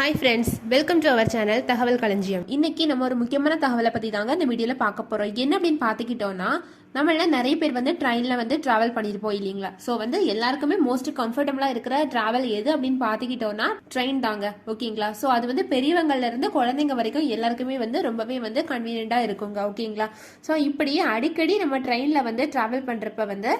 Hi friends welcome to our channel Thagaval Kalanjiyam இன்னைக்கு நம்ம ஒரு முக்கியமான தகவலை பற்றி தாங்க இந்த வீடியோவில் பார்க்க போகிறோம் என்ன அப்படின்னு பார்த்துக்கிட்டோம்னா நம்மள நிறைய பேர் வந்து ட்ரெயினில் வந்து ட்ராவல் பண்ணியிருப்போம் இல்லைங்களா? ஸோ வந்து எல்லாருக்குமே மோஸ்ட் கம்ஃபர்டபுளாக இருக்கிற ட்ராவல் எது அப்படின்னு பார்த்துக்கிட்டோம்னா ட்ரெயின் தாங்க. ஓகேங்களா ஸோ அது வந்து பெரியவங்கள்லேருந்து குழந்தைங்க வரைக்கும் எல்லாருக்குமே வந்து ரொம்பவே வந்து கன்வீனியண்ட்டாக இருக்குங்க. ஓகேங்களா ஸோ இப்படியே அடிக்கடி நம்ம ட்ரெயினில் வந்து ட்ராவல் பண்ணுறப்ப வந்து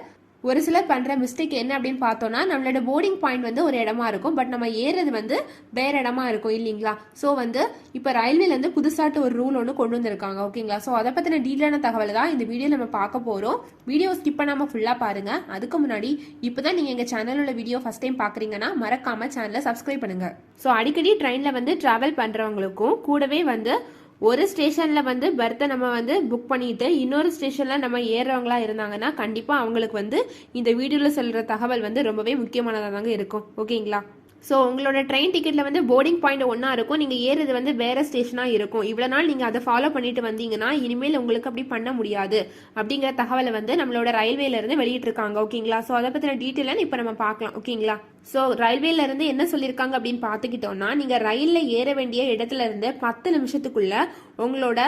ஒரு சிலர் பண்ணுற மிஸ்டேக் என்ன அப்படின்னு பார்த்தோம்னா நம்மளோட போர்டிங் பாயிண்ட் வந்து ஒரு இடமா இருக்கும். பட் நம்ம ஏறுறது வந்து வேற இடமா இருக்கும் இல்லைங்களா? ஸோ வந்து இப்போ ரயில்வேலேருந்து புதுசாட்டு ஒரு ரூல் ஒன்று கொண்டு வந்திருக்காங்க ஓகேங்களா? ஸோ அதை பற்றின டீட்டெயிலான தகவல் தான் இந்த வீடியோ நம்ம பார்க்க போகிறோம் வீடியோ ஸ்கிப் பண்ணாமல் ஃபுல்லாக பாருங்கள் அதுக்கு முன்னாடி இப்போ தான் நீங்கள் எங்கள் சேனலோட வீடியோ ஃபஸ்ட் டைம் பார்க்குறீங்கன்னா மறக்காமல் சேனலை சப்ஸ்கிரைப் பண்ணுங்கள் ஸோ அடிக்கடி ட்ரெயினில் வந்து ட்ராவல் பண்ணுறவங்களுக்கும் கூடவே வந்து ஒரு ஸ்டேஷனில் வந்து பெர்த்தை நம்ம வந்து புக் பண்ணிட்டு இன்னொரு ஸ்டேஷனில் நம்ம ஏறுறவங்களா இருந்தாங்கன்னா கண்டிப்பாக அவங்களுக்கு வந்து இந்த வீடியோவில் சொல்கிற தகவல் வந்து ரொம்பவே முக்கியமானதாக தாங்க இருக்கும் ஓகேங்களா ஸோ உங்களோட ட்ரெயின் டிக்கெட்டில் வந்து போர்டிங் பாயிண்ட் ஒன்றா இருக்கும். நீங்கள் ஏறுறது வந்து வேறு ஸ்டேஷனாக இருக்கும். இவ்வளோ நாள் நீங்கள் அதை ஃபாலோ பண்ணிட்டு வந்தீங்கன்னா இனிமேல் உங்களுக்கு அப்படி பண்ண முடியாது. அப்படிங்கிற தகவலை வந்து நம்மளோட ரயில்வேலேருந்து வெளியிட்டிருக்காங்க. ஓகேங்களா ஸோ அதை பற்றின டீட்டெயிலாக இப்போ நம்ம பார்க்கலாம். ஓகேங்களா ஸோ ரயில்வேலேருந்து என்ன சொல்லியிருக்காங்க அப்படின்னு பார்த்துக்கிட்டோம்னா நீங்கள் ரயிலில் ஏற வேண்டிய இடத்துல இருந்து பத்து நிமிஷத்துக்குள்ளே உங்களோட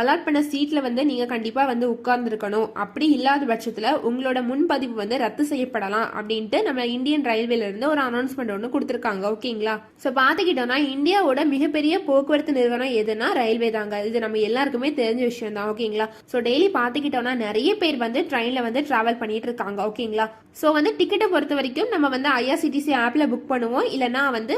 அலாட் பண்ண சீட்டில் வந்து நீங்கள் கண்டிப்பாக வந்து உட்கார்ந்துருக்கணும். அப்படி இல்லாத பட்சத்தில் உங்களோட முன்பதிவு வந்து ரத்து செய்யப்படலாம் அப்படின்ட்டு நம்ம இந்தியன் ரயில்வேலேருந்து ஒரு அனௌன்ஸ்மெண்ட் ஒன்று கொடுத்துருக்காங்க. ஓகேங்களா? ஸோ பார்த்துக்கிட்டோம்னா இந்தியாவோட மிகப்பெரிய போக்குவரத்து நிறுவனம் எதுனா ரயில்வே தாங்க. இது நம்ம எல்லாருக்குமே தெரிஞ்ச விஷயம் தான். ஓகேங்களா? ஸோ டெய்லி பார்த்துக்கிட்டோம்னா நிறைய பேர் வந்து ட்ரெயினில் வந்து ட்ராவல் பண்ணிட்டு இருக்காங்க. ஓகேங்களா? ஸோ வந்து டிக்கெட்டை பொறுத்த வரைக்கும் நம்ம வந்து ஐஆர்சிடிசி ஆப்பில் புக் பண்ணுவோம். இல்லைனா வந்து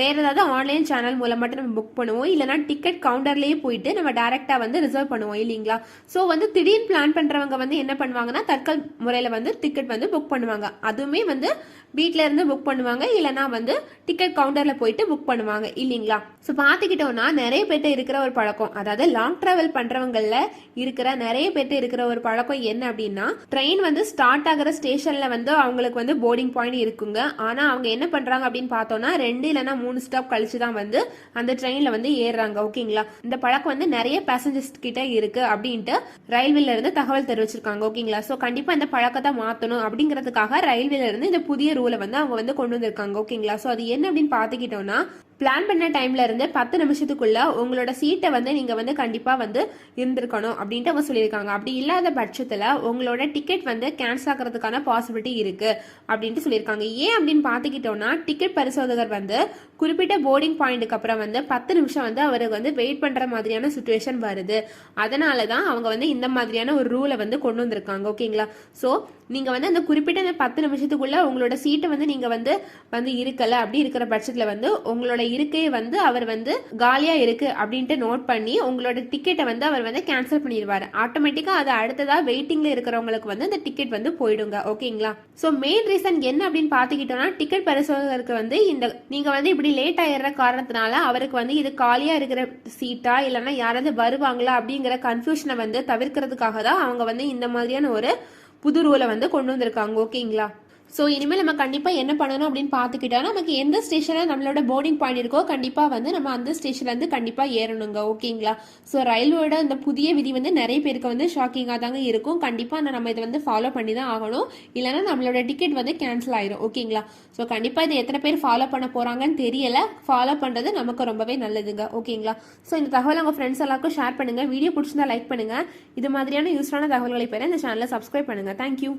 வேறு ஏதாவது ஆன்லைன் சேனல் மூலம் மட்டும் நம்ம புக் பண்ணுவோம். இல்லைனா டிக்கெட் கவுண்டர்லேயே போயிட்டு நம்ம டேரெக்டாக வந்து ரிசர்வ் பண்ணுவோம் இல்லைங்களா? ஸோ வந்து திடீர்னு பிளான் பண்ணுறவங்க வந்து என்ன பண்ணுவாங்கன்னா தற்கால் முறையில் வந்து டிக்கெட் வந்து புக் பண்ணுவாங்க. அதுவுமே வந்து வீட்டில இருந்து புக் பண்ணுவாங்க. இல்லைனா வந்து டிக்கெட் கவுண்டரில் போயிட்டு புக் பண்ணுவாங்க இல்லைங்களா? ஸோ பார்த்துக்கிட்டோம்னா நிறைய பேர்ட்ட இருக்கிற ஒரு பழக்கம். அதாவது லாங் டிராவல் பண்ணுறவங்களில் இருக்கிற நிறைய பேர்ட்ட இருக்கிற ஒரு பழக்கம் என்ன அப்படின்னா ட்ரெயின் வந்து ஸ்டார்ட் ஆகிற ஸ்டேஷனில் வந்து அவங்களுக்கு வந்து போர்டிங் பாயிண்ட் இருக்குங்க. ஆனால் அவங்க என்ன பண்ணுறாங்க அப்படின்னு பார்த்தோம்னா ரெண்டு இல்லைனா மூணு ஸ்டாப் கழிச்சு தான் வந்து அந்த ட்ரெயினில் வந்து ஏறுறாங்க ஓகேங்களா இந்த பழக்கம் வந்து நிறைய பேசஞ்சர்ஸ் கிட்ட இருக்கு அப்படின்ட்டு ரயில்வேல இருந்து தகவல் தெரிவிச்சிருக்காங்க ஓகேங்களா ஸோ கண்டிப்பாக இந்த பழக்கத்தை மாற்றணும் அப்படிங்கிறதுக்காக ரயில்வேல இருந்து இந்த புதிய ரூலை வந்து அவங்க வந்து கொண்டு வந்திருக்காங்க ஓகேங்களா ஸோ அது என்ன அப்படின்னு பார்த்துக்கிட்டோம்னா பிளான் பண்ண டைம்ல இருந்து பத்து நிமிஷத்துக்குள்ள உங்களோட சீட்டை வந்து நீங்க வந்து கண்டிப்பா வந்து இருந்திருக்கணும் அப்படின்ட்டு அவங்க சொல்லியிருக்காங்க. அப்படி இல்லாத பட்சத்துல உங்களோட டிக்கெட் வந்து கேன்சல் ஆகிறதுக்கான பாசிபிலிட்டி இருக்கு அப்படின்ட்டு சொல்லியிருக்காங்க. ஏன் அப்படின்னு பார்த்துக்கிட்டோம்னா டிக்கெட் பரிசோதகர் வந்து குறிப்பிட்ட போர்டிங் பாயிண்ட்டுக்கு அப்புறம் வந்து பத்து நிமிஷம் வந்து அவருக்கு வந்து வெயிட் பண்ற மாதிரியான சுச்சுவேஷன் வருது. அதனால தான் அவங்க வந்து இந்த மாதிரியான ஒரு ரூலை வந்து கொண்டு வந்திருக்காங்க. ஓகேங்களா ஸோ நீங்க வந்து அந்த குறிப்பிட்ட அந்த பத்து நிமிஷத்துக்குள்ள உங்களோட சீட்டை வந்து நீங்க வந்து வந்து இருக்கல. அப்படி இருக்கிற பட்சத்துல வந்து உங்களோட இருக்கையை வந்து அவர் வந்து காலியா இருக்கு அப்படின்ட்டு நோட் பண்ணி உங்களோட டிக்கெட்டை வந்து அவர் வந்து கேன்சல் பண்ணிடுவார். ஆட்டோமேட்டிக்கா அது அடுத்ததா வெயிட்டிங்ல இருக்கிறவங்களுக்கு வந்து அந்த டிக்கெட் வந்து போயிடுங்க. ஓகேங்களா ஸோ மெயின் ரீசன் என்ன அப்படின்னு பாத்துக்கிட்டோம்னா டிக்கெட் பரிசோதகருக்கு வந்து இந்த நீங்க வந்து இப்படி லேட் ஆயிடுற காரணத்தினால அவருக்கு வந்து இது காலியா இருக்கிற சீட்டா இல்லைன்னா யாராவது வருவாங்களா அப்படிங்கிற கன்ஃபியூஷனை வந்து தவிர்க்கிறதுக்காக தான் அவங்க வந்து இந்த மாதிரியான ஒரு புது ரூலை வந்து கொண்டு வந்திருக்காங்க. ஓகேங்களா ஸோ இனிமேல் நம்ம கண்டிப்பாக என்ன பண்ணணும் அப்படின்னு பார்த்துக்கிட்டா நமக்கு எந்த ஸ்டேஷனில் நம்மளோட போர்டிங் பாயிண்ட் இருக்கோ கண்டிப்பாக வந்து நம்ம அந்த ஸ்டேஷன்லேருந்து கண்டிப்பாக ஏறணுங்க. ஓகேங்களா ஸோ ரயில்வேட இந்த புதிய விதி வந்து நிறைய பேருக்கு வந்து ஷாக்கிங்காக தாங்க இருக்கும். கண்டிப்பாக நம்ம இதை வந்து ஃபாலோ பண்ணி தான் ஆகணும். இல்லைன்னா நம்மளோட டிக்கெட் வந்து கேன்சல் ஆயிரும். ஓகேங்களா ஸோ கண்டிப்பாக இதை எத்தனை பேர் ஃபாலோ பண்ண போகிறாங்கன்னு தெரியல. ஃபாலோ பண்ணுறது நமக்கு ரொம்பவே நல்லதுங்க. ஓகேங்களா ஸோ இந்த தகவல் உங்கள் ஃப்ரெண்ட்ஸ் எல்லாருக்கும் ஷேர் பண்ணுங்கள் வீடியோ பிடிச்சிருந்தா லைக் பண்ணுங்கள் இது மாதிரியான யூஸ்ஃபுல்லான தகவல்களை பெற இந்த சேனலை சப்ஸ்கிரைப் பண்ணுங்கள் தேங்க்யூ